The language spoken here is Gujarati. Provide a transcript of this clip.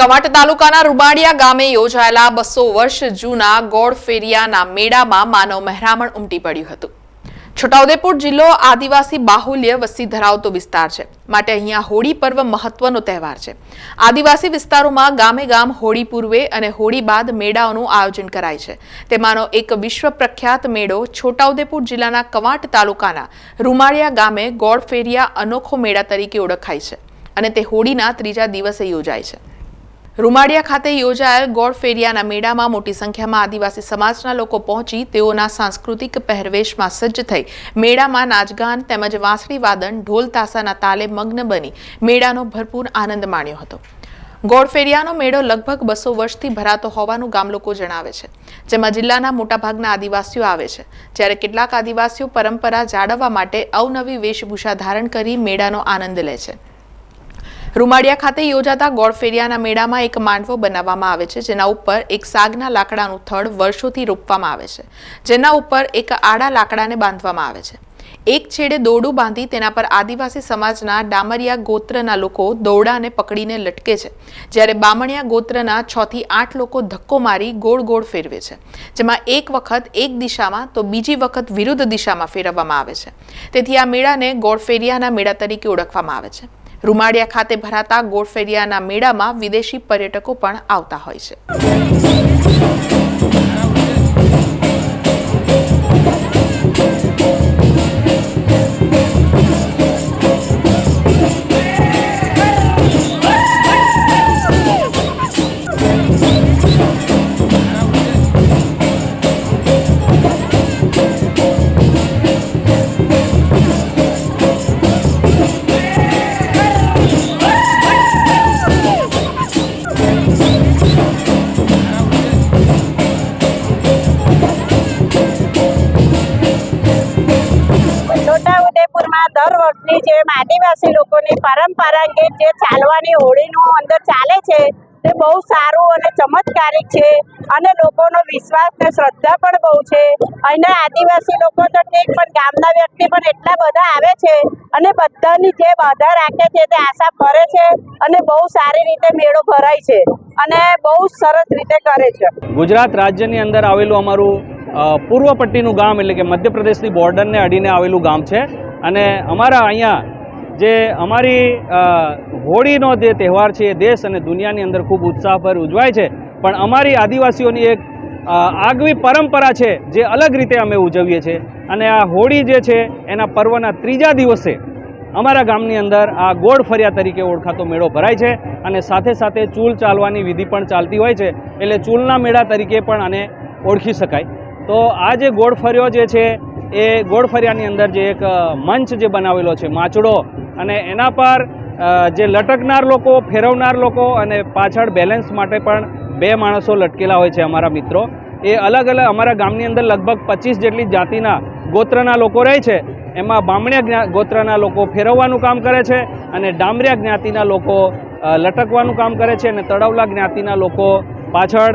કવાંટ તાલુકાના રૂબાડિયા ગામે યોજાયેલા બસો વર્ષ જૂના ગોળ ફેરિયાના મેળામાં માનવ મહેરામણ ઉમટી પડ્યું હતું. છોટાઉદેપુર જિલ્લો આદિવાસી બાહુલ્ય વસ્તી ધરાવતો વિસ્તાર છે. માટે અહીંયા હોળી પર્વ મહત્વનો તહેવાર છે. આદિવાસી વિસ્તારોમાં ગામે ગામ હોળી પૂર્વે અને હોળી બાદ મેળાઓનું આયોજન કરાય છે. તેમાંનો એક વિશ્વ પ્રખ્યાત મેળો છોટાઉદેપુર જિલ્લાના કવાંટ તાલુકાના રૂમાળિયા ગામે ગોળ ફેરિયા અનોખો મેળા તરીકે ઓળખાય છે. અને તે હોળીના ત્રીજા દિવસે યોજાય છે. રૂમાડિયા ખાતે યોજાયેલ ગોળ ફેરિયાના મેળામાં મોટી સંખ્યામાં આદિવાસી સમાજના લોકો પહોંચી તેઓના સાંસ્કૃતિક પહેરવેશમાં સજ્જ થઈ. મેળામાં નાચગાન તેમજ વાંસળી વાદન, ઢોલ તાસાના તાલે મગ્ન બની. મેળાનો ભરપૂર આનંદ માણ્યો હતો. ગોળ ફેરિયાનો મેળો લગભગ બસો વર્ષથી ભરાતો હોવાનું ગામ લોકો જણાવે છે. જેમાં જિલ્લાના મોટાભાગના આદિવાસીઓ આવે છે. જ્યારે કેટલાક આદિવાસીઓ પરંપરા જાળવવા માટે અવનવી વેશભૂષા ધારણ કરી મેળાનો આનંદ લે છે. રૂમાડિયા ખાતે યોજાતા ગોળ ફેરિયાના મેળામાં એક માંડવો બનાવવામાં આવે છે, જેના ઉપર એક સાગના લાકડાનું થડ વર્ષોથી રોપવામાં આવે છે, જેના ઉપર એક આડા લાકડાને બાંધવામાં આવે છે. એક છેડે દોરડું બાંધી તેના પર આદિવાસી સમાજના ડામરિયા ગોત્રના લોકો દોરડાને પકડીને લટકે છે, જ્યારે બામણિયા ગોત્રના છ થી આઠ લોકો ધક્કો મારી ગોળ ગોળ ફેરવે છે, જેમાં એક વખત એક દિશામાં તો બીજી વખત વિરુદ્ધ દિશામાં ફેરવવામાં આવે છે. તેથી આ મેળાને ગોળ ફેરિયાના મેળા તરીકે ઓળખવામાં આવે છે. રૂમાડિયા ખાતે ભરાતા ગોળફેરિયાના મેળામાં વિદેશી પર્યટકો પણ આવતા હોય છે. વર્ષની આદિવાસી લોકોની પરંપરાગત જે ચાલવાની હોળીનું અંદર ચાલે છે, તે બહુ સારું અને ચમત્કારિક છે. અને લોકોનો વિશ્વાસ ને શ્રદ્ધા પણ બહુ છે. અહીંના આદિવાસી લોકો તો ઠીક, પણ ગામના વ્યક્તિ પણ એટલા બધા આવે છે અને બધાની જે બાધા રાખે છે, તે આશા ફરે છે અને બહુ સારી રીતે મેળો ભરાય છે અને બહુ સરસ રીતે કરે છે. ગુજરાત રાજ્યની અંદર આવેલું અમારું પૂર્વ પટ્ટીનું ગામ એટલે કે મધ્યપ્રદેશની બોર્ડરને અડીને આવેલું ગામ છે. અને અમારા અહીંયા જે અમારી હોળીનો જે તહેવાર છે એ દેશ અને દુનિયાની અંદર ખૂબ ઉત્સાહભર ઉજવાય છે. પણ અમારી આદિવાસીઓની એક આગવી પરંપરા છે જે અલગ રીતે અમે ઉજવીએ છીએ. અને આ હોળી જે છે એના પર્વના ત્રીજા દિવસે અમારા ગામની અંદર આ ગોળ ફરિયા તરીકે ઓળખાતો મેળો ભરાય છે અને સાથે સાથે ચૂલ ચાલવાની વિધિ પણ ચાલતી હોય છે. એટલે ચૂલના મેળા તરીકે પણ આને ઓળખી શકાય. તો આ જે ગોળ ફર્યો જે છે એ ગોળ ફરિયાની અંદર જે એક મંચ જે બનાવેલો છે માચડો અને એના પર જે લટકનાર લોકો, ફેરવનાર લોકો અને પાછળ બેલેન્સ માટે પણ બે માણસો લટકેલા હોય છે અમારા મિત્રો. એ અલગ અલગ અમારા ગામની અંદર લગભગ પચીસ જેટલી જાતિના ગોત્રના લોકો રહે છે. એમાં બામણિયા ગોત્રના લોકો ફેરવવાનું કામ કરે છે અને ડામરિયા જ્ઞાતિના લોકો લટકવાનું કામ કરે છે અને તળવલા જ્ઞાતિના લોકો પાછળ